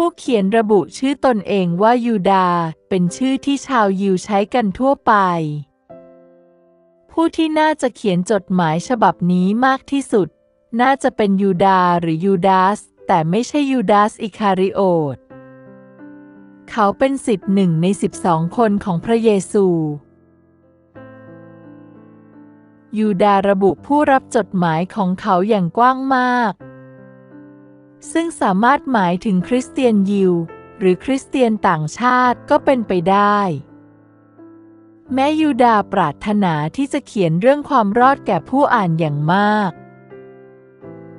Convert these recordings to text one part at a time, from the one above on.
ผู้เขียนระบุชื่อตนเองว่ายูดา เป็นชื่อที่ชาวยิวใช้กันทั่วไป ผู้ที่น่าจะเขียนจดหมายฉบับนี้มากที่สุด น่าจะเป็นยูดาหรือยูดาส แต่ไม่ใช่ยูดาสอิคาริโอต เขาเป็นสิทธิ์หนึ่งในสิบสองคนของพระเยซู ยูดาระบุผู้รับจดหมายของเขาอย่างกว้างมาก ซึ่งสามารถหมายถึงคริสเตียนยิว หรือคริสเตียนต่างชาติก็เป็นไปได้ แม้ยูดาปรารถนาที่จะเขียนเรื่องความรอดแก่ผู้อ่านอย่างมาก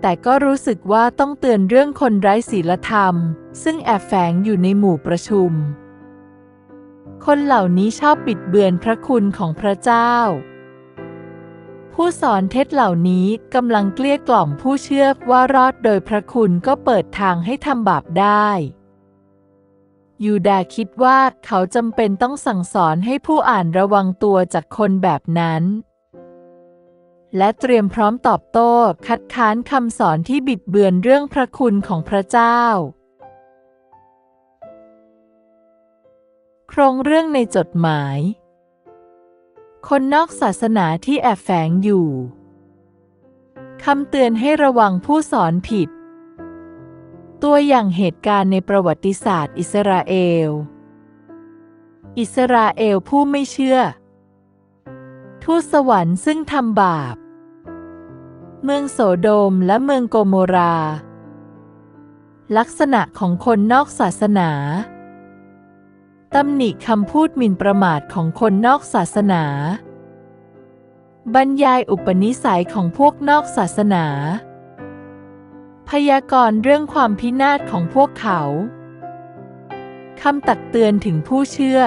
แต่ก็รู้สึกว่าต้องเตือนเรื่องคนไร้ศีลธรรม ซึ่งแอบแฝงอยู่ในหมู่ประชุม คนเหล่านี้ชอบบิดเบือนพระคุณของพระเจ้า ผู้สอนเท็จเหล่านี้กำลังเกลี้ยกล่อมผู้เชื่อว่ารอดโดยพระคุณก็เปิดทางให้ทำบาปได้ ยูดาคิดว่าเขาจำเป็นต้องสั่งสอนให้ผู้อ่านระวังตัวจากคนแบบนั้น และเตรียมพร้อมตอบโต้คัดค้านคำสอนที่บิดเบือนเรื่องพระคุณของพระเจ้าโครงเรื่องในจดหมาย คนนอกศาสนาที่แอบแฝงอยู่ คำเตือนให้ระวังผู้สอนผิด ตัวอย่างเหตุการณ์ในประวัติศาสตร์อิสราเอล อิสราเอลผู้ไม่เชื่อ ทูตสวรรค์ซึ่งทำบาป เมืองโสโดมและเมืองโกโมรา ลักษณะของคนนอกศาสนา ตำหนิคำพูดหมิ่นประมาทของคนนอกศาสนา บรรยายอุปนิสัยของพวกนอกศาสนา พยากรณ์เรื่องความพินาศของพวกเขา คำตักเตือนถึงผู้เชื่อ